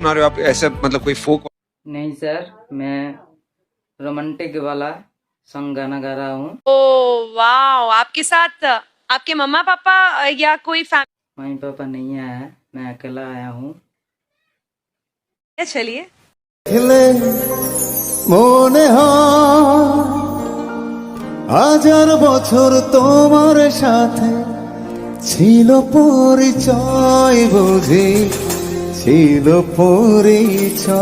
सुना रहे हो आप ऐसा मतलब कोई फोक नहीं सर मैं रोमांटिक वाला सॉन्ग गाना गा रहा हूँ ओ वाओ आपके साथ आपके मम्मा पापा या कोई फैमिली मम्मी पापा नहीं आया है मैं अकेला आया हूँ चलिए দেখলে মনে হয় হাজার বছর তোমার সাথে ছিল পরিচয় বুঝি ছিল পরিচয়।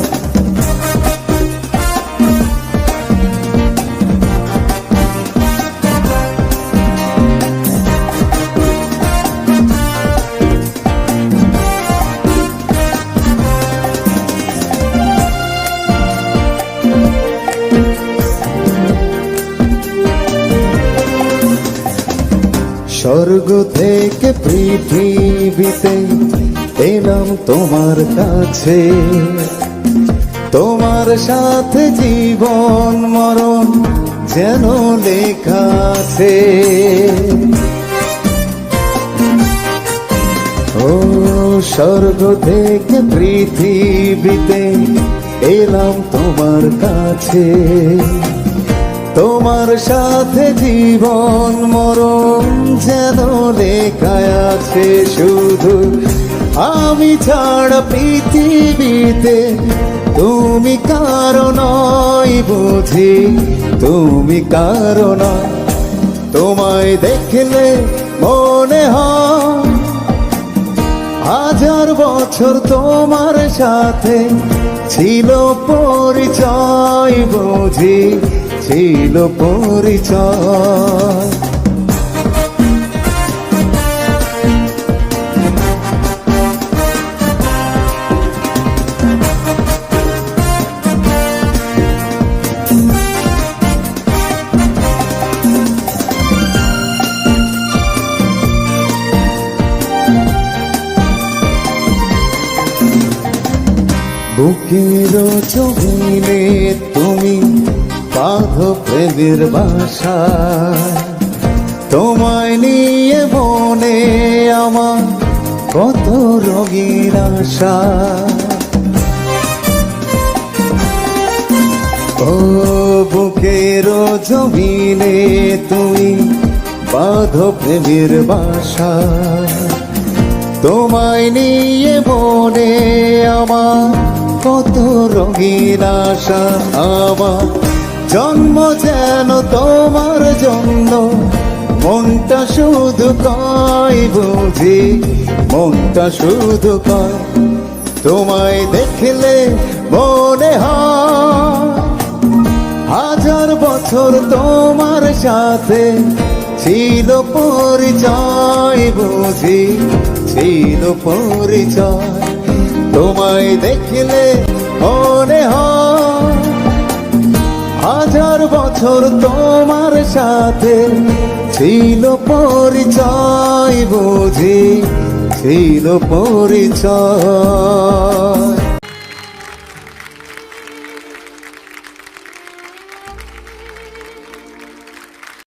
স্বর্গ থেকে পৃথিবীতে এলাম তোমার কাছে। তোমার সাথে জীবন, মরণ যেন লেখা আছে। ও স্বর্গ থেকে পৃথিবীতে এলাম তোমার কাছে। তোমার সাথে জীবন মরণ যেন লেখায় আছে শুধু। আমি ছাড়া পৃথিবীতে তুমি কারণ বুঝি, তুমি কারণ তোমায় দেখলে মনে হয় হাজার বছর তোমার সাথে ছিল পরিচয় বুঝি। ছিল পরিচয়। বুকের জমিনে তুমি বাঁধো প্রেমের বাসা। তোমায় নিয়ে মনে আমার কত রঙের আশা। ও বুকের জমিনে তুমি বাঁধো প্রেমের বাসা। তোমায় নিয়ে মনে আমার কত রঙিন আশা। আমার জন্ম যেন তোমার জন্য। মনটা শুধু কয় বুঝি, মনটা শুধু কয়, তোমায় দেখলে মনে হাজার বছর তোমার সাথে ছিল পরিচয় বুঝি, ছিল পরিচয়। তোমায় দেখলে মনে হয়। হাজার বছর তোমার সাথে ছিল পরিচয় বুঝি ছিল পরিচয়।